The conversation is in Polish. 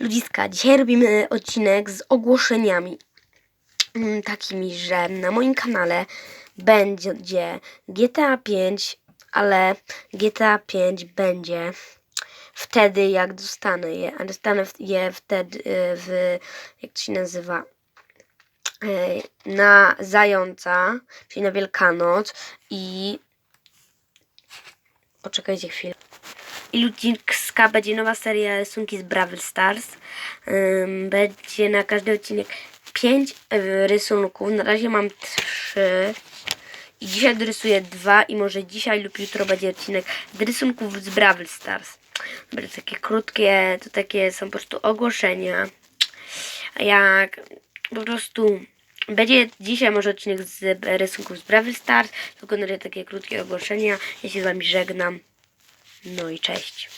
Ludziska, dzisiaj robimy odcinek z ogłoszeniami. Mm, Takimi, że na moim kanale będzie GTA 5, ale GTA 5 będzie wtedy, jak dostanę je. A dostanę je wtedy y, w. Jak to się nazywa? Y, Na zająca, czyli na Wielkanoc i. Poczekajcie chwilę. I ludziska będzie nowa seria rysunki z Brawl Stars. Będzie na każdy odcinek 5 rysunków. Na razie mam 3. I dzisiaj dorysuję dwa i może dzisiaj lub jutro będzie odcinek rysunków z Brawl Stars. Będzie takie krótkie, to takie są po prostu ogłoszenia. Jak po prostu będzie dzisiaj może odcinek z rysunków z Brawl Stars, tylko na takie krótkie ogłoszenia. Ja się z Wami żegnam. No i cześć.